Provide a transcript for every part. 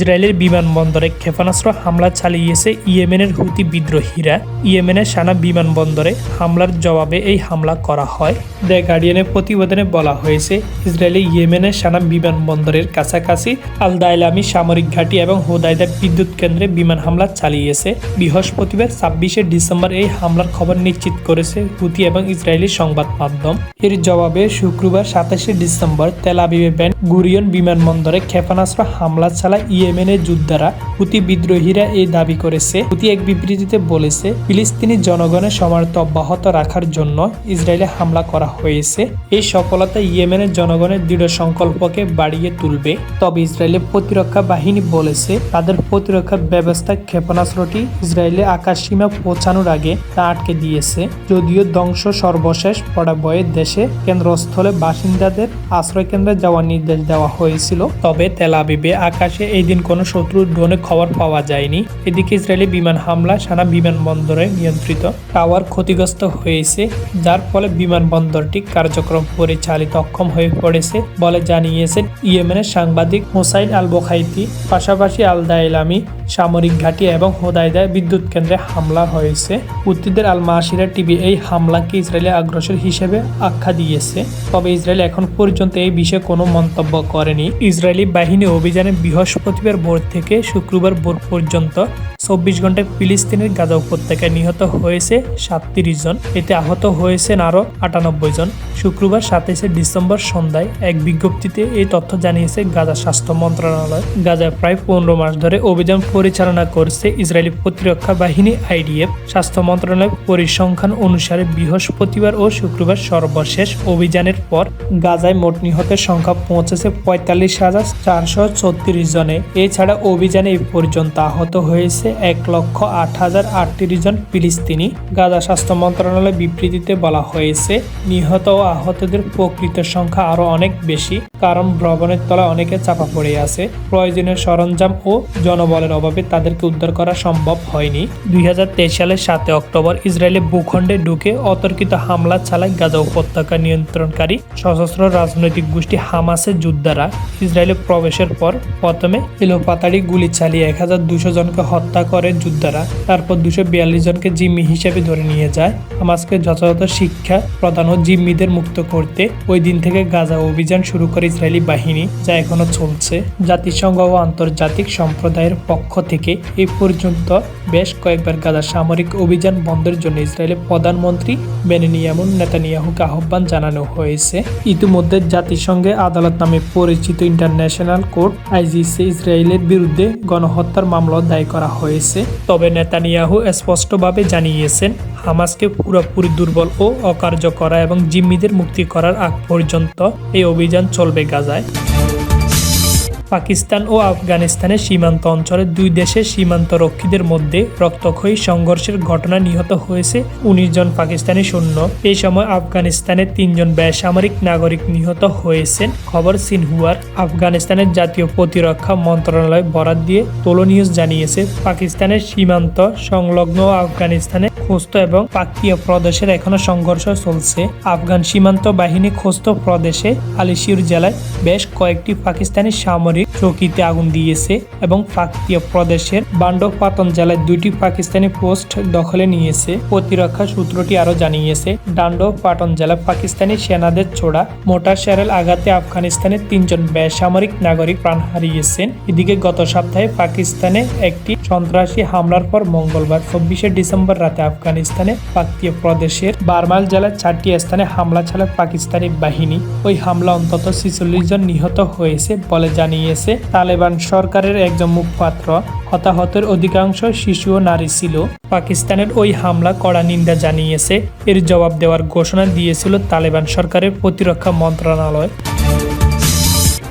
ইসরায়েলের বিমানবন্দরে ক্ষেপণাস্ত্র হামলা চালিয়েছে ইয়েমেনের হুতি বিদ্রোহীরা। ইয়েমেনের সানা বিমানবন্দরে হামলার জবাবে এই হামলা করা হয়। দ্য গার্ডিয়ানের প্রতিবেদনে বলা হয়েছে, ইসরায়েলি ইয়েমেনের সানা বিমানবন্দরের কাছাকাছি আল দাইলামি সামরিক ঘাঁটি এবং হোদাইদার বিদ্যুৎ কেন্দ্রে বিমান হামলা চালিয়েছে। বৃহস্পতিবার ছাব্বিশে ডিসেম্বর এই হামলার খবর নিশ্চিত করেছে হুতি এবং ইসরায়েলি সংবাদ মাধ্যম। এর জবাবে শুক্রবার সাতাশে ডিসেম্বর তেল আবিবে ব্যান গুরিয়ন বিমানবন্দরে ক্ষেপণাস্ত্র হামলা চালায় ইয়েমেনের যোদ্ধারা হুতি বিদ্রোহীরা এই দাবি করেছে। হুতি এক বিবৃতিতে বলেছে, ফিলিস্তিনি জনগণের সমার্থ অব্যাহত রাখার জন্য ইসরায়েলে হামলা করা হয়েছে। এই সফলতা ইয়েমেনের জনগণের দৃঢ় সংকল্পকে বাড়িয়ে তুলবে। তবে ইসরায়েলের প্রতিরক্ষা বাহিনী বলেছে, তাদের প্রতিরক্ষা ব্যবস্থা ক্ষেপণাস্ত্রটি ইসরায়েলে আকাশ সীমা পৌঁছানোর আগে তা আটকে দিয়েছে। যদিও ধ্বংস সর্বশেষ পড়াবয়ে দেশে কেন্দ্রস্থলে বাসিন্দাদের আশ্রয় কেন্দ্রে যাওয়ার নির্দেশ দেওয়া হয়েছিল। তবে তেল আবিবে আকাশে এই দিন কোনো শত্রুর ড্রোনে খবর পাওয়া যায়নি। এদিকে ইসরায়েলি বিমান হামলা সানা বিমানবন্দরে নিয়ন্ত্রিত টাওয়ার ক্ষতিগ্রস্ত হয়েছে, যার ফলে বিমানবন্দরটি কার্যক্রম পরিচালিত অক্ষম হয়ে পড়েছে বলে জানিয়েছেন ইয়েমেনের সাংবাদিক হোসাইন আল বোখাইতি পাশাপাশি আল দাইলামি সামরিক ঘাঁটি এবং হোদাইদায় বিদ্যুৎ কেন্দ্রে হামলা হয়েছে। উত্তিদের আল মাসিরা টিভি এই হামলাকে ইসরায়েলের আগ্রাসন হিসেবে আখ্যা দিয়েছে। তবে ইসরায়েল এখন পর্যন্ত এই বিষয়ে কোনো মন্তব্য করেনি। ইসরায়েলি বাহিনী অভিযানে বৃহস্পতিবার ভোর থেকে শুক্রবার ভোর পর্যন্ত চব্বিশ ঘন্টায় ফিলিস্তিনের গাজা উপত্যকায় নিহত হয়েছে সাতত্রিশ জন। এতে আহত হয়েছেন আরও আটানব্বই জন। শুক্রবার সাতাইশে ডিসেম্বর সন্ধ্যায় এক বিজ্ঞপ্তিতে এই তথ্য জানিয়েছে গাজা স্বাস্থ্য মন্ত্রণালয়। গাজায় প্রায় পনেরো মাস ধরে অভিযান পরিচালনা করছে ইসরায়েলি প্রতিরক্ষা বাহিনী আইডিএফ। স্বাস্থ্য মন্ত্রণালয়ের পরিসংখ্যান অনুসারে বৃহস্পতিবার ও শুক্রবার সর্বশেষ অভিযানের পর গাজায় মোট নিহতের সংখ্যা পৌঁছেছে পঁয়তাল্লিশ হাজার চারশো ছত্রিশ জনে। এছাড়া অভিযানে পর্যন্ত আহত হয়েছে এক লক্ষ আট হাজার আটত্রিশ জন ফিলিস্তিনি। গাজা স্বাস্থ্য মন্ত্রণালয় বিবৃতিতে বলা হয়েছে, নিহত ও আহতদের প্রকৃত সংখ্যা আরও অনেক বেশি, কারণ ভ্রমণের তলায় অনেকে চাপা পড়ে আছে। প্রয়োজনীয় সরঞ্জাম ও জনবলের অভাবে তাদেরকে উদ্ধার করা সম্ভব হয়নি। দুই হাজার তেইশ সালের সাতে অক্টোবর ইসরায়েলের ভূখণ্ডে ঢুকে অতর্কিত হামলা চালায় গাজা উপত্যকা নিয়ন্ত্রণকারী সশস্ত্র রাজনৈতিক গোষ্ঠী হামাসের যোদ্ধারা। ইসরায়েলে প্রবেশের পর প্রথমে এলোপাতাড়ি গুলি চালিয়ে এক হাজার দুশো জনকে হত্যা করে যোদ্ধারা। তারপর দুশো বিয়াল্লিশ জনকে জিম্মি হিসেবে ধরে নিয়ে যায়। হামাসকে যথাযথ শিক্ষা প্রদান ও জিম্মিদের মুক্ত করতে ওই দিন থেকে গাজা অভিযান শুরু করে ইসরায়েলি বাহিনী, যা এখনও চলছে। জাতিসংঘ ও আন্তর্জাতিক সম্প্রদায়ের পক্ষ থেকে এ পর্যন্ত বেশ কয়েকবার গাজা সামরিক অভিযান বন্ধের জন্য ইসরায়েলের প্রধানমন্ত্রী বেনিয়ামুন নেতানিয়াহুকে আহ্বান জানানো হয়েছে। ইতিমধ্যে জাতিসংঘে আদালত নামে পরিচিত ইন্টারন্যাশনাল কোর্ট, আইজিসি ইসরায়েলের বিরুদ্ধে গণহত্যার মামলা দায়ী করা হয়েছে। তবে নেতানিয়াহু স্পষ্টভাবে জানিয়েছেন, হামাসকে পুরোপুরি দুর্বল ও অকার্য করা এবং জিম্মিদের মুক্তি করার আগ পর্যন্ত এই অভিযান চলবে গাজায়। পাকিস্তান ও আফগানিস্তানের সীমান্ত অঞ্চলে দুই দেশের সীমান্ত রক্ষীদের মধ্যে রক্তক্ষয়ী সংঘর্ষের ঘটনা নিহত হয়েছে উনিশ জন পাকিস্তানি সৈন্য। এই সময় আফগানিস্তানের তিনজন বেসামরিক নাগরিক নিহত হয়েছেন। খবর সিনহুয়ার। আফগানিস্তানের জাতীয় প্রতিরক্ষা মন্ত্রণালয় বরাদ দিয়ে তোলো নিউজ জানিয়েছে, পাকিস্তানের সীমান্ত সংলগ্ন আফগানিস্তানে খোস্ত এবং পাকিয়া প্রদেশের এখনও সংঘর্ষ চলছে। আফগান সীমান্ত বাহিনী খোস্ত প্রদেশে আলিশিউর জেলায় বেশ কয়েকটি পাকিস্তানি সামরিক চৌকিতে আগুন দিয়েছে এবং পাকিয়া প্রদেশের বান্ডপাতন জেলায় দুইটি পাকিস্তানি পোস্ট দখলে নিয়েছে। প্রতিরক্ষা সূত্রটি আরও জানিয়েছে ডান্ডো পাটন জেলায় পাকিস্তানি সেনাদের ছোড়া মোটার শেরেল আঘাতে আফগানিস্তানের তিনজন বেসামরিক নাগরিক প্রাণ হারিয়েছেন। এদিকে গত সপ্তাহে পাকিস্তানে একটি সন্ত্রাসী হামলার পর মঙ্গলবার, চব্বিশে ডিসেম্বর রাতে আফগানিস্তানে পাকিয়া প্রদেশের বারমাল জেলার চারটি স্থানে হামলা চালায় পাকিস্তানি বাহিনী। ওই হামলা অন্তত ছিচল্লিশ জন নিহত হয়েছে বলে জানিয়েছে তালেবান সরকারের একজন মুখপাত্র। হতাহতের অধিকাংশ শিশু ও নারী ছিল। পাকিস্তানের ওই হামলা কড়া নিন্দা জানিয়েছে। এর জবাব দেওয়ার ঘোষণা দিয়েছিল তালেবান সরকারের প্রতিরক্ষা মন্ত্রণালয়।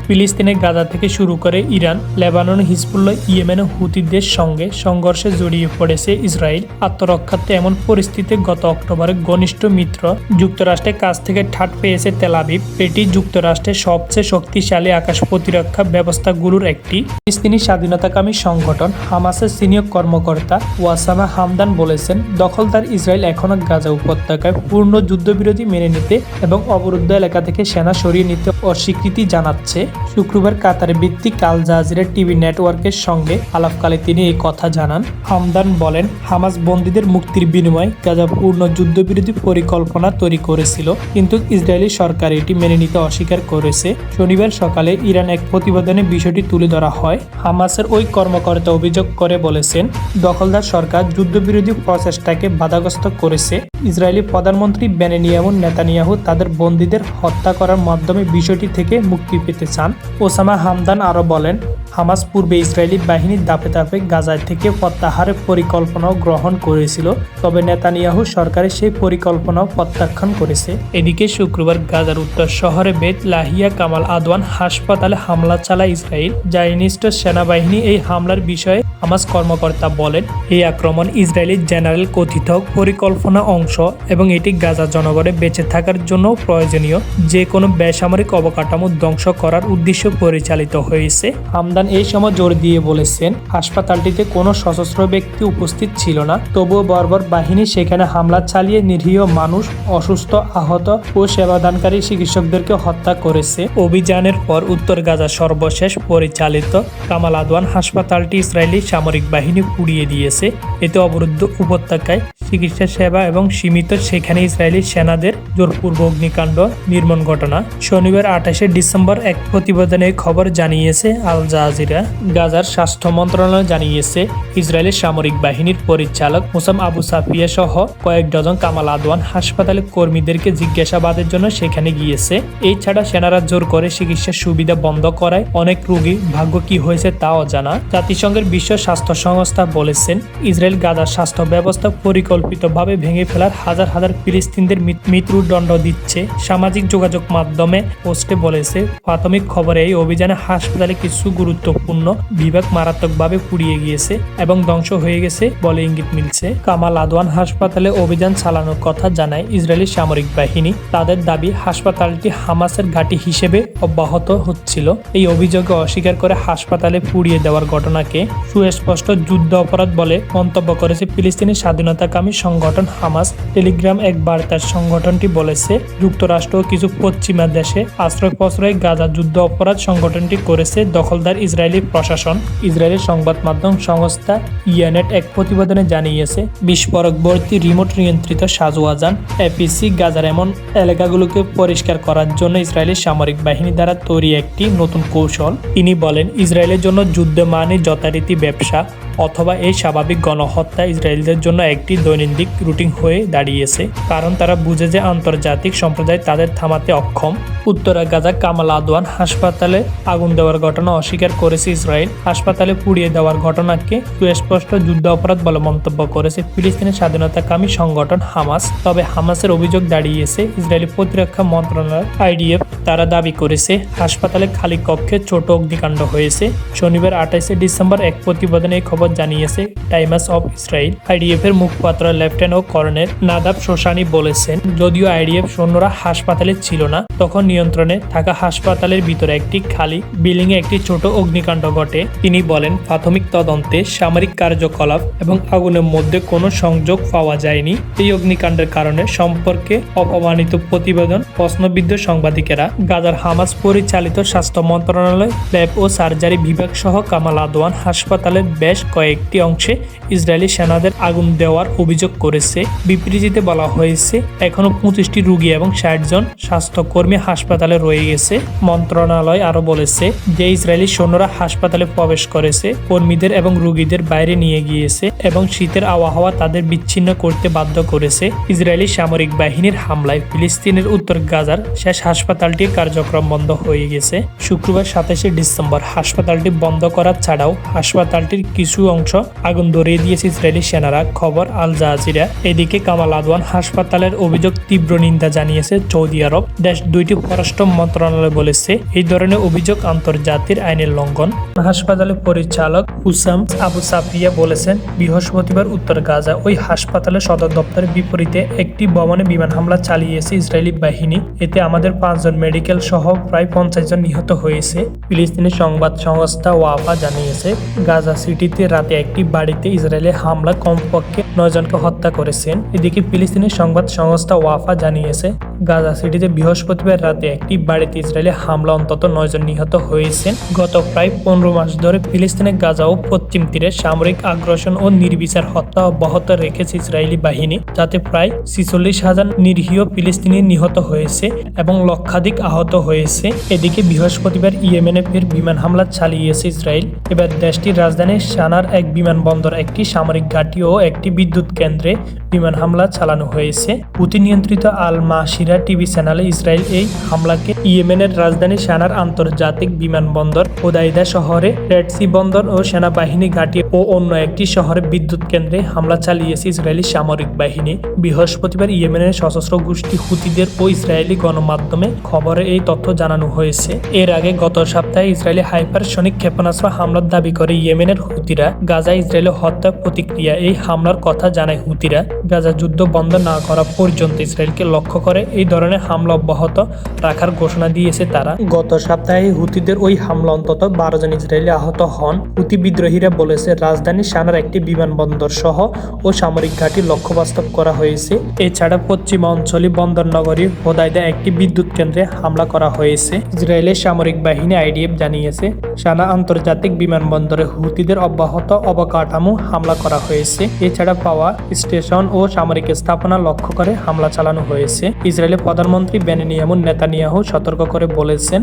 ফিলিস্তিনের গাজা থেকে শুরু করে ইরান, লেবানন, হিজবুল্লাহ, ইয়েমেন হুতিদের সঙ্গে সংঘর্ষে জড়িয়ে পড়েছে ইসরায়েল। আত্মরক্ষার্থে এমন পরিস্থিতিতে গত অক্টোবরে ঘনিষ্ঠ মিত্র যুক্তরাষ্ট্রের কাছ থেকে ঠাট পেয়েছে তেলাবিব এটি যুক্তরাষ্ট্রের সবচেয়ে শক্তিশালী আকাশ প্রতিরক্ষা ব্যবস্থাগুলোর একটি। ফিলিস্তিনি স্বাধীনতাকামী সংগঠন হামাসের সিনিয়র কর্মকর্তা ওয়াসামা হামদান বলেছেন, দখলদার ইসরায়েল এখনও গাজা উপত্যকায় পূর্ণ যুদ্ধবিরতি মেনে নিতে এবং অবরুদ্ধ এলাকা থেকে সেনা সরিয়ে নিতে অস্বীকৃতি জানাচ্ছে। শুক্রবার কাতারে ভিত্তিক আল জাজিরা টিভি নেটওয়ার্কের সঙ্গে আলাপকালে তিনি এই কথা জানান, হামদান বলেন, হামাস বন্দীদের মুক্তির বিনিময়ে গাজা পূর্ণ যুদ্ধবিরোধী পরিকল্পনা তৈরি করেছিল, কিন্তু ইসরায়েলি সরকার এটি মেনে নিতে অস্বীকার করেছে। শনিবার সকালে ইরান এক প্রতিবেদনে বিষয়টি তুলে ধরা হয়। হামাসের ওই কর্মকর্তা অভিযোগ করে বলেছেন, দখলদার সরকার যুদ্ধবিরোধী প্রচেষ্টাকে বাধাগ্রস্ত করেছে। ইসরায়েলি প্রধানমন্ত্রী বেনেনিয়ামুন নেতানিয়াহু তাদের বন্দীদের হত্যা করার মাধ্যমে বিষয়টি থেকে মুক্তি পেতে চান। ওসামা হামদান আরও বলেন, হামাস পূর্বে ইসরায়েলি বাহিনীর দাপে দাপে গাজায় থেকে প্রত্যাহারের পরিকল্পনাও গ্রহণ করেছিল, তবে নেতানিয়াহু সরকারের সেই পরিকল্পনাও প্রত্যাখ্যান করেছে। এদিকে শুক্রবার গাজার উত্তর শহরে বেত লাহিয়া কামাল আদওয়ান হাসপাতালে হামলা চালায় ইসরায়েল। জাইনিস্ট সেনাবাহিনী এই হামলার বিষয়ে হামাস কর্মকর্তা বলেন, এই আক্রমণ ইসরায়েলি জেনারেল কথিত পরিকল্পনা অংশ এবং এটি গাজা জনগণে বেঁচে থাকার জন্য প্রয়োজনীয়। যে কোনো বেসামরিক অবকাঠামো ধ্বংস করার উদ্দেশ্য পরিচালিত হয়েছে। হামদান এই সময় জোর দিয়ে বলেছেন, হাসপাতালটিতে কোনো সশস্ত্র ব্যক্তি উপস্থিত ছিল না। তবুও বর্বর বাহিনী সেখানে হামলা চালিয়ে নিরীহ মানুষ, অসুস্থ, আহত ও সেবাদানকারী চিকিৎসকদেরকে হত্যা করেছে। অভিযানের পর উত্তর গাজা সর্বশেষ পরিচালিত কামাল আদওয়ান হাসপাতালটি ইসরায়েলি সামরিক বাহিনী পুড়িয়ে দিয়েছে। এতে অবরুদ্ধ উপত্যকায় চিকিৎসা সেবা এবং সীমিত সেখানে ইসরায়েলি সেনাদের জোরপূর্ব অগ্নিকাণ্ড নির্মাণ ঘটনা। শনিবার আঠাশে ডিসেম্বর এক প্রতিবেদনে খবর জানিয়েছে আল জাহাজিরা গাজার স্বাস্থ্য মন্ত্রণালয় জানিয়েছে ইসরায়েলি সামরিক বাহিনীর পরিচালক মুসাম আবু সাফিয়া সহ কয়েক ডজন কামাল আদওয়ান হাসপাতালের কর্মীদেরকে জিজ্ঞাসাবাদের জন্য সেখানে গিয়েছে। এই ছাড়া সেনারা জোর করে চিকিৎসার সুবিধা বন্ধ করায় অনেক রোগী ভাগ্য কি হয়েছে তা অজানা। জাতিসংঘের বিশ্ব স্বাস্থ্য সংস্থা বলেছেন, ইসরায়েল গাজার স্বাস্থ্য ব্যবস্থা পরিকল্পিতভাবে ভেঙে ফেলার হাজার হাজার ফিলিস্তিনদের মৃত- মৃত্যুদণ্ড দিচ্ছে। সামাজিক যোগাযোগ মাধ্যমে পোস্টে বলেছে, প্রাথমিক খবরে এই অভিযানে হাসপাতালে কিছু গুরুত্বপূর্ণ বিভাগ মারাত্মকভাবে পুড়িয়ে গিয়েছে এবং ধ্বংস হয়ে গেছে বলে ইঙ্গিত মিলছে। কামাল আদওয়ান হাসপাতালে অভিযান চালানোর কথা জানায় ইসরায়েলি সামরিক বাহিনী। তাদের দাবি, হাসপাতালটি হামাসের ঘাঁটি হিসেবে অব্যাহত হচ্ছিল। এই অভিযোগে অস্বীকার করে হাসপাতালে পুড়িয়ে দেওয়ার ঘটনাকে সুস্পষ্ট যুদ্ধ অপরাধ বলে মন্তব্য করেছে ফিলিস্তিনি স্বাধীনতাকামী সংগঠন হামাস। টেলিগ্রাম এক বার্তার সংগঠনটি বলেছে, যুক্তরাষ্ট্র কিছু পশ্চিমা দেশে আশ্রয় প্রশ্রয় গাজা যুদ্ধ অপরাধ সংগঠনটি করেছে দখলদার ইসরায়েলি প্রশাসন। ইসরায়েলের সংবাদ মাধ্যম সংস্থা ইয়ানেট এক প্রতিবেদনে জানিয়েছে, বিস্ফোরকবর্তী রিমোট নিয়ন্ত্রিত সাজওয়াজান এপিসি গাজার এমন এলাকাগুলোকে পরিষ্কার করার জন্য ইসরায়েলি সামরিক বাহিনী দ্বারা তৈরি একটি নতুন কৌশল। তিনি বলেন, ইসরায়েলের জন্য যুদ্ধ মানে যথারীতি ব্যবসা অথবা এই স্বাভাবিক গণহত্যা ইসরায়েলদের জন্য একটি দৈনন্দিন রুটিন হয়ে দাঁড়িয়েছে। কারণ তারা বুঝে যে আন্তর্জাতিক সম্প্রদায় তাদের থামাতে অক্ষম। উত্তরা গাজা কামাল আদওয়ান হাসপাতালে আগুন দেওয়ার ঘটনা অস্বীকার করেছে ইসরায়েল। হাসপাতালে পুড়িয়ে দেওয়ার ঘটনাকে সুস্পষ্ট যুদ্ধ অপরাধ বলে মন্তব্য করেছে ফিলিস্তিনের স্বাধীনতাকামী সংগঠন হামাস। তবে হামাসের অভিযোগ দাঁড়িয়েছে, ইসরায়েলি প্রতিরক্ষা মন্ত্রণালয় আইডিএফ তারা দাবি করেছে হাসপাতালে খালি কক্ষে ছোট অগ্নিকাণ্ড হয়েছে। শনিবার আঠাইশে ডিসেম্বর এক প্রতিবেদনে এই খবর জানিয়েছে টাইমাস অফ ইসরায়েল আইডিএফ এর মুখপাত্র লেফটেন্যান্ট ও কর্নেল নাদাব শোশানি বলেছেন, যদিও আইডিএফ সৈন্যরা হাসপাতালে ছিল না, তখন নিয়ন্ত্রণে থাকা হাসপাতালের ভিতরে একটি খালি বিল্ডিং এ একটি ছোট অগ্নিকাণ্ড ঘটে। তিনি বলেন, প্রাথমিক তদন্তে সামরিক কার্যকলাপ এবং আগুনের মধ্যে কোনো সংযোগ পাওয়া যায়নি। এই অগ্নিকাণ্ডের কারণে সম্পর্কে অপমানিত প্রতিবেদন প্রশ্নবিদ্ধ সাংবাদিকেরা। গাজার হামাস পরিচালিত স্বাস্থ্য মন্ত্রণালয়, ল্যাব ও সার্জারি বিভাগ সহ কামাল আদওয়ান হাসপাতালের বেশ কয়েকটি অংশে ইসরায়েলি সেনাদের আগুন দেওয়ার অভিযোগ করেছে। বিবৃতিতে বলা হয়েছে এখনও পঁচিশটি রুগী এবং ষাট জন স্বাস্থ্যকর্মী হাসপাতালে রয়ে গেছে। মন্ত্রণালয় আরও বলেছে যে, ইসরায়েলি সৈন্যরা হাসপাতালে প্রবেশ করেছে, কর্মীদের এবং রুগীদের বাইরে নিয়ে গিয়েছে এবং শীতের আবহাওয়া তাদের বিচ্ছিন্ন করতে বাধ্য করেছে। ইসরায়েলি সামরিক বাহিনীর হামলায় ফিলিস্তিনের উত্তর গাজার শেষ হাসপাতালটির কার্যক্রম বন্ধ হয়ে গেছে। শুক্রবার সাতাশে ডিসেম্বর হাসপাতালটি বন্ধ করা ছাড়াও হাসপাতালটির কিছু অংশ। আগুন ধরিয়ে দিয়েছে ইসরায়েলি সেনারা। খবর, আল জাহাজিরা এদিকে কামাল আদওয়ান হাসপাতালের অভিযোগ তীব্র নিন্দা জানিয়েছে সৌদি আরব। দেশ দুইটি পররাষ্ট্র মন্ত্রণালয় বলেছে, এই ধরনের অভিযোগ আন্তর্জাতিক আইনের লঙ্ঘন। হাসপাতালের পরিচালক হুসাম আবু সাফিয়া বলেছেন, বৃহস্পতিবার উত্তর গাজা ওই হাসপাতালের সদর দপ্তরের বিপরীতে একটি ভবনে বিমান হামলা চালিয়েছে ইসরায়েলি বাহিনী। এতে আমাদের পাঁচজন মেডিকেল সহ প্রায় পঞ্চাশ জন নিহত হয়েছে। ফিলিস্তিনি সংবাদ সংস্থা ওয়াফা জানিয়েছে, গাজা সিটিতে রাতে একটি বাড়িতে ইসরায়েলের হামলা কমপক্ষে নয় জনকে হত্যা করেছেন। এদিকে ফিলিস্তিনি সংবাদ সংস্থা ওয়াফা জানিয়েছে, গাজা সিটিতে বৃহস্পতিবার রাতে একটি বাড়িতে ইসরায়েলি হামলা অন্তত নয়জন নিহত হয়েছেন। গত প্রায় পনেরো মাস ধরে ফিলিস্তিনের গাজা ও পশ্চিম তীরে সামরিক আগ্রাসন ও নির্বিচার হত্যা অব্যাহত রেখেছে ইসরায়েলি বাহিনী, যাতে প্রায় ছিচল্লিশ হাজার নিরীহ ফিলিস্তিনি নিহত হয়েছে এবং লক্ষাধিক আহত হয়েছে। এদিকে বৃহস্পতিবার ইয়েমেনে ফের বিমান হামলা চালিয়েছে ইসরায়েল। এবার দেশটির রাজধানী সানার এক বিমানবন্দর একটি সামরিক ঘাঁটি ও একটি বিদ্যুৎ কেন্দ্রে বিমান হামলা চালানো হয়েছে। পুতি নিয়ন্ত্রিত আল মাসিরা টিভি চ্যানেলে ইসরায়েল এই হামলাকে ইয়েমেনের রাজধানী সানার আন্তর্জাতিক বিমানবন্দর ওদাইদা শহরে রেডসি বন্দর ও সেনাবাহিনী ঘাঁটি ও অন্য একটি শহরে বিদ্যুৎ কেন্দ্রে হামলা চালিয়েছে ইসরায়েলি সামরিক বাহিনী। বৃহস্পতিবার ইয়েমেনের সশস্ত্র গোষ্ঠী হুতিদের ও ইসরায়েলি গণমাধ্যমে খবরে এই তথ্য জানানো হয়েছে। এর আগে গত সপ্তাহে ইসরায়েলি হাইপারসনিক ক্ষেপণাস্ত্র হামলার দাবি করে ইয়েমেনের হুতিরা গাজা ইসরায়েলের হত্যা প্রতিক্রিয়া এই হামলার কথা জানায় হুতিরা। গাজা যুদ্ধ বন্ধ না করা পর্যন্ত ইসরায়েলকে লক্ষ্য করে এই ধরনের হামলা অব্যাহত রাখার ঘোষণা দিয়েছে তারা। গত সপ্তাহে হুতিদের ওই হামলা অন্তত বারো জন ইসরায়েলি আহত হন। হুতি বিদ্রোহীরা বলেছে, রাজধানী সানার একটি বিমানবন্দর সহ ও সামরিক ঘাঁটি লক্ষ্য বাস্তব করা হয়েছে। এছাড়া পশ্চিম অঞ্চলীয় বন্দর নগরী হোদাইদা একটি বিদ্যুৎ কেন্দ্রে হামলা করা হয়েছে। ইসরায়েলের সামরিক বাহিনী আইডিএফ জানিয়েছে, সানা আন্তর্জাতিক বিমানবন্দরে হুতিদের অব্যাহত অবকাঠামো হামলা করা হয়েছে। এছাড়া পাওয়া স্টেশন ও সামরিক স্থাপনা লক্ষ্য করে হামলা চালানো হয়েছে। ইসরায়েলের প্রধানমন্ত্রী বেনিয়ামুন নেতানিয়াহু সতর্ক করে বলেছেন,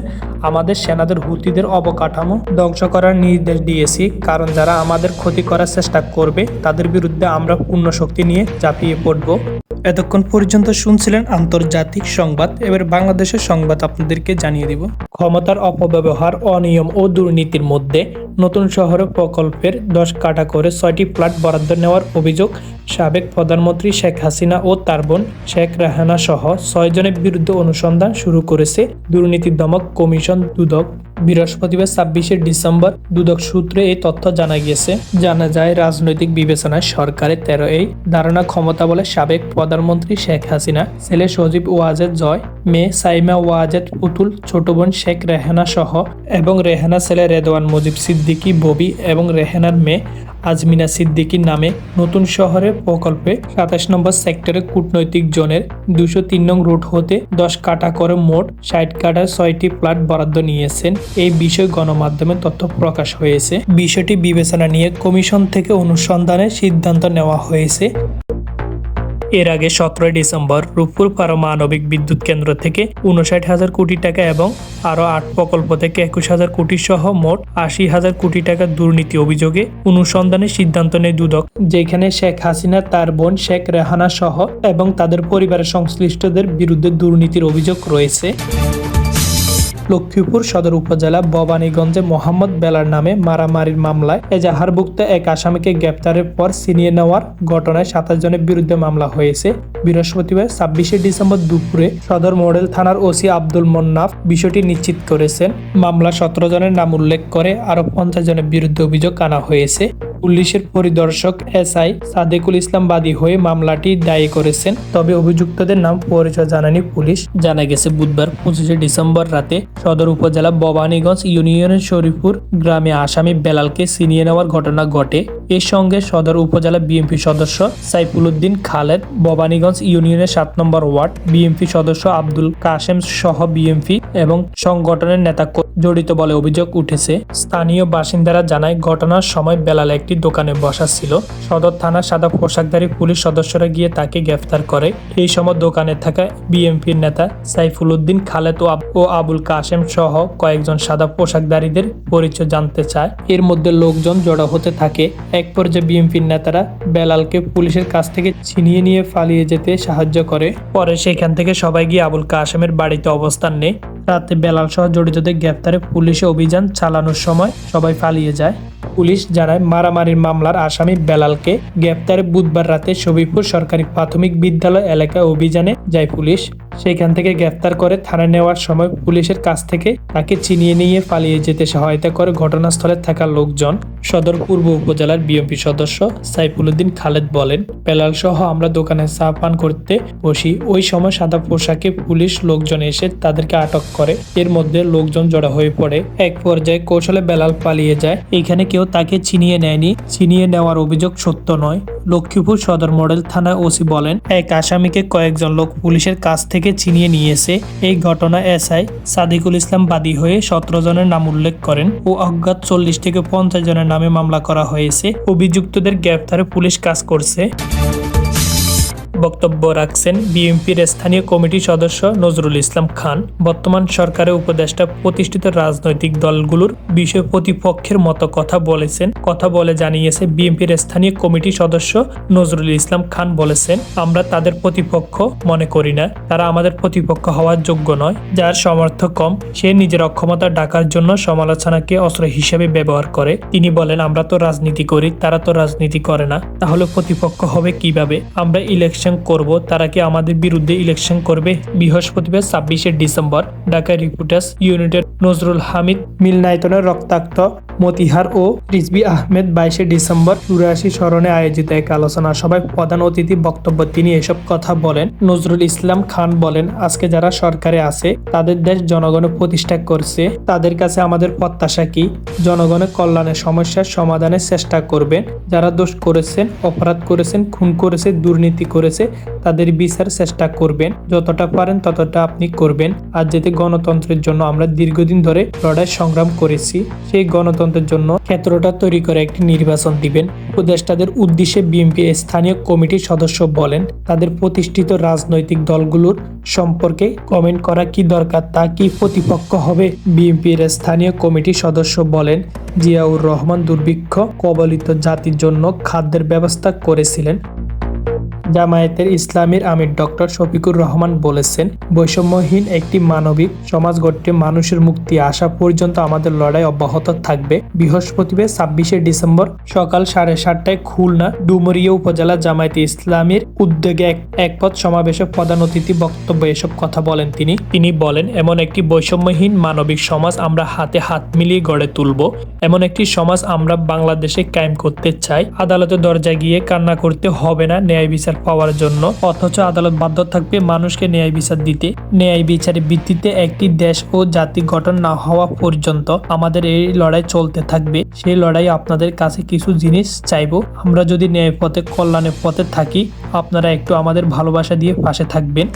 আমাদের সেনাদের হুতিদের অবকাঠামো ধ্বংস করার নির্দেশ দিয়েছি, কারণ যারা আমাদের ক্ষতি করার চেষ্টা করবে, তাদের বিরুদ্ধে আমরা পূর্ণ শক্তি নিয়ে চাপিয়ে পড়ব। এতক্ষণ পর্যন্ত শুনছিলেন আন্তর্জাতিক সংবাদ। এবার বাংলাদেশের সংবাদ আপনাদেরকে জানিয়ে দিব। ক্ষমতার অপব্যবহার, অনিয়ম ও দুর্নীতির মধ্যে নতুন শহর প্রকল্পের দশ কাটা করে ছয়টি প্লট বরাদ্দ নেওয়ার অভিযোগ সাবেক প্রধানমন্ত্রী শেখ হাসিনা ও তার বোন শেখ রাহানা সহ ছয়জনের বিরুদ্ধে অনুসন্ধান শুরু করেছে দুর্নীতি দমক কমিশন দুদক। বৃহস্পতিবার ছাব্বিশে ডিসেম্বর দুদক সূত্রে এই তথ্য জানা গিয়েছে। জানা যায়, রাজনৈতিক বিবেচনায় সরকারের তেরো এই ধারণা ক্ষমতা বলে সাবেক প্রধানমন্ত্রী শেখ হাসিনা, ছেলে সজীব ওয়াজেদ জয়, মেয়ে সাইমা ওয়াজেদ পুতুল, ছোট বোন শেখ রেহানা সহ এবং রেহানা ছেলে রেদওয়ান মুজিব সিদ্দিকী, ববি এবং রেহানার মেয়ে আজমিনা সিদ্দিকীর নামে নতুন শহরের প্রকল্পে সাতাশ নম্বর সেক্টরে কূটনৈতিক জোনের দুশো তিন নং রুট হতে দশ কাটা করে মোট ষাট কাটার ছয়টি প্লাট বরাদ্দ নিয়েছেন। এই বিষয়ে গণমাধ্যমে তথ্য প্রকাশ হয়েছে। বিষয়টি বিবেচনা নিয়ে কমিশন থেকে অনুসন্ধানের সিদ্ধান্ত নেওয়া হয়েছে। এর আগে সতেরোই ডিসেম্বর রূপপুর পারমাণবিক বিদ্যুৎ কেন্দ্র থেকে উনষাট হাজার কোটি টাকা এবং আরও আট প্রকল্প থেকে একুশ হাজার কোটি সহ মোট আশি হাজার কোটি টাকা দুর্নীতি অভিযোগে অনুসন্ধানের সিদ্ধান্ত নেয় দুদক, যেখানে শেখ হাসিনা, তার বোন শেখ রেহানা সহ এবং তাদের পরিবারের সংশ্লিষ্টদের বিরুদ্ধে দুর্নীতির অভিযোগ রয়েছে। লক্ষ্মীপুর সদর উপজেলা ভবানীগঞ্জে মোহাম্মদ বেলার নামে মারামারির মামলায় এজাহারভুক্ত এক আসামিকে গ্রেপ্তারের পর ছিনিয়ে নেওয়ার ঘটনায় সাতাশ জনের বিরুদ্ধে মামলা হয়েছে। বৃহস্পতিবার ছাব্বিশে ডিসেম্বর দুপুরে সদর মডেল থানার ওসি আব্দুল মন্নাফ বিষয়টি নিশ্চিত করেছেন। মামলা সতেরো জনের নাম উল্লেখ করে আরও পঞ্চাশ জনের বিরুদ্ধে অভিযোগ আনা হয়েছে। পুলিশের পরিদর্শক এসআই সাদেকুল ইসলাম বাদী হয়ে মামলাটি দায়ী করেছেন। তবে অভিযুক্তদের নাম পরিচয় জানানি পুলিশ। জানা গেছে, বুধবার পঁচিশে ডিসেম্বর রাতে সদর উপজেলা ভবানীগঞ্জ ইউনিয়নের শরীফপুর গ্রামে আসামি বেলালকে ছিনিয়ে নেওয়ার ঘটনা ঘটে। এর সঙ্গে সদর উপজেলা বিএনপি সদস্য সাইফুল উদ্দিন খালেদ, ভবানীগঞ্জ ইউনিয়নের সাত নম্বর ওয়ার্ড বিএনপি সদস্য আব্দুল কাশেম সহ বিএনপি এবং সংগঠনের নেতা জড়িত বলে অভিযোগ উঠেছে। স্থানীয় বাসিন্দারা জানায়, ঘটনার সময় বেলাল একটি দোকানে বসা ছিল। সদর থানার সাদা পোশাকধারী পুলিশ সদস্যরা গিয়ে তাকে গ্রেফতার করে। এই সময় দোকানে থাকা বিএনপির নেতা সাইফুল উদ্দিন, খালেদ ও আবুল কাশেম সহ কয়েকজন সাদা পোশাকধারীদের পরিচয় জানতে চায়। এর মধ্যে লোকজন জড়ো হতে থাকে। এক পর্যায়ে বিএনপির নেতারা বেলালকে পুলিশের কাছ থেকে ছিনিয়ে নিয়ে পালিয়ে যেতে সাহায্য করে। পরে সেখান থেকে সবাই গিয়ে আবুল কাশেমের বাড়িতে অবস্থান নেয়। রাতে বেলাল সহ জড়িতদের গ্রেপ্তারে পুলিশে অভিযান চালানোর সময় সবাই পালিয়ে যায়। পুলিশ জানায়, মারামারির মামলার আসামি বেলালকে গ্রেপ্তারে বুধবার রাতে শবীপুর সরকারি প্রাথমিক বিদ্যালয় এলাকায় অভিযানে যায় পুলিশ। সেখান থেকে গ্রেপ্তার করে থানায় নেওয়ার সময় পুলিশের কাছ থেকে তাকে চিনিয়ে নিয়ে পালিয়ে যেতে সহায়তা করে ঘটনাস্থলে থাকা লোকজন। সদর পূর্ব উপজেলার বিএনপি সদস্য সাইফুল উদ্দিন খালেদ বলেন বেলাল সহ আমরা দোকানে চা পান করতে বসি। ওই সময় সাদা পোশাকে পুলিশ লোকজন এসে তাদেরকে আটক করে। এর মধ্যে লোকজন জড়ো হয়ে পড়ে। এক পর্যায়ে কৌশলে বেলাল পালিয়ে যায়। এখানে কেউ তাকে ছিনিয়ে নেয়নি। ছিনিয়ে নেওয়ার অভিযোগ সত্য নয়। লক্ষ্মীপুর সদর মডেল থানা ওসি বলেন, এক আসামিকে কয়েকজন লোক পুলিশের কাছ থেকে ছিনিয়ে নিয়েছে। এই ঘটনা এসআই সাদিকুল ইসলাম বাদী হয়ে সতেরো জনের নাম উল্লেখ করেন ও অজ্ঞাত চল্লিশ থেকে পঞ্চাশ জনের নামে মামলা করা হয়েছে। অভিযুক্তদের গ্রেপ্তারে পুলিশ কাজ করছে। বক্তব্য রাখছেন বিএনপির স্থানীয় কমিটি সদস্য নজরুল ইসলাম খান। বর্তমান সরকারের উপদেষ্টা প্রতিষ্ঠিত রাজনৈতিক দলগুলোর বিষয় প্রতিপক্ষের মতো কথা বলেছেন। কথা বলে জানিয়েছে বিএনপির স্থানীয় কমিটি সদস্য নজরুল ইসলাম খান বলেছেন, আমরা তাদের প্রতিপক্ষ মনে করি না। তারা আমাদের প্রতিপক্ষ হওয়ার যোগ্য নয়। যার সমর্থ কম, সে নিজের অক্ষমতা ডাকার জন্য সমালোচনাকে অস্ত্র হিসেবে ব্যবহার করে। তিনি বলেন, আমরা তো রাজনীতি করি, তারা তো রাজনীতি করে না। তাহলে প্রতিপক্ষ হবে কীভাবে? আমরা ইলেকশন করব, তারা কি আমাদের বিরুদ্ধে ইলেকশন করবে? বৃহস্পতিবার ছাব্বিশে ডিসেম্বর ঢাকা রিপোর্টার্স ইউনিটের নজরুল হামিদ মিলনায়তনের রক্তাক্ত মতিহার ও রিজবি আহমেদ বাইশে ডিসেম্বর চুরাশি স্মরণে আয়োজিত এক আলোচনা সভায় প্রধান অতিথি বক্তব্য তিনি এসব কথা বলেন। নজরুল ইসলাম খান বলেন, আজকে যারা সরকারে আছে, তাদের দেশ জনগণের প্রতিষ্ঠা করছে। তাদের কাছে আমাদের প্রত্যাশা কি? জনগণের কল্যাণের সমস্যার সমাধানের চেষ্টা করবেন যারা দোষ করেছেন, অপরাধ করেছেন, খুন করেছে, দুর্নীতি করেছে তাদের বিচার চেষ্টা করবেন। যতটা পারেন ততটা আপনি করবেন। আর যেতে গণতন্ত্রের জন্য আমরা দীর্ঘদিন ধরে লড়াই সংগ্রাম করেছি, সেই গণতন্ত্রের জন্য ক্ষেত্রটা তৈরি করে একটি নির্বাচন দিবেন। উপদেষ্টাদের উদ্দেশ্যে বিএনপির স্থানীয় কমিটির সদস্য বলেন, তাদের প্রতিষ্ঠিত রাজনৈতিক দলগুলোর সম্পর্কে কমেন্ট করা কি দরকার, তা কি প্রতিপক্ষ হবে? বিএনপির স্থানীয় কমিটির সদস্য বলেন, জিয়াউর রহমান দুর্ভিক্ষ কবলিত জাতির জন্য খাদ্যের ব্যবস্থা করেছিলেন। জামায়াতের ইসলামীর আমির ডক্টর শফিকুর রহমান বলেছেন, বৈষম্যহীন একটি মানবিক সমাজ গঠতে মানুষের মুক্তি আসা পর্যন্ত আমাদের লড়াই অব্যাহত থাকবে। বৃহস্পতিবার ছাব্বিশে ডিসেম্বর সকাল সাড়ে সাতটায় খুলনা ডুমুরিয়া উপজেলা জামায়াতে ইসলামীর উদ্যোগে এক একপথ সমাবেশে প্রধান অতিথি বক্তব্য এসব কথা বলেন তিনি। তিনি বলেন, এমন একটি বৈষম্যহীন মানবিক সমাজ আমরা হাতে হাত মিলিয়ে গড়ে তুলব। এমন একটি সমাজ আমরা বাংলাদেশে কায়েম করতে চাই। আদালতের দরজায় গিয়ে কান্না করতে হবে না, ন্যায় বিচার পাওয়ার জন্য। অথচ আদালত বাধ্য থাকবে মানুষকে ন্যায় বিচার দিতে। ন্যায় বিচারের ভিত্তিতে একটি দেশ ও জাতি গঠন না হওয়া পর্যন্ত আমাদের এই লড়াই চলতে থাকবে। সেই লড়াই আপনাদের কাছে কিছু জিনিস চাইব। আমরা যদি ন্যায় পথে, কল্যাণের পথে থাকি, আপনারা একটু আমাদের ভালোবাসা দিয়ে পাশে থাকবেন।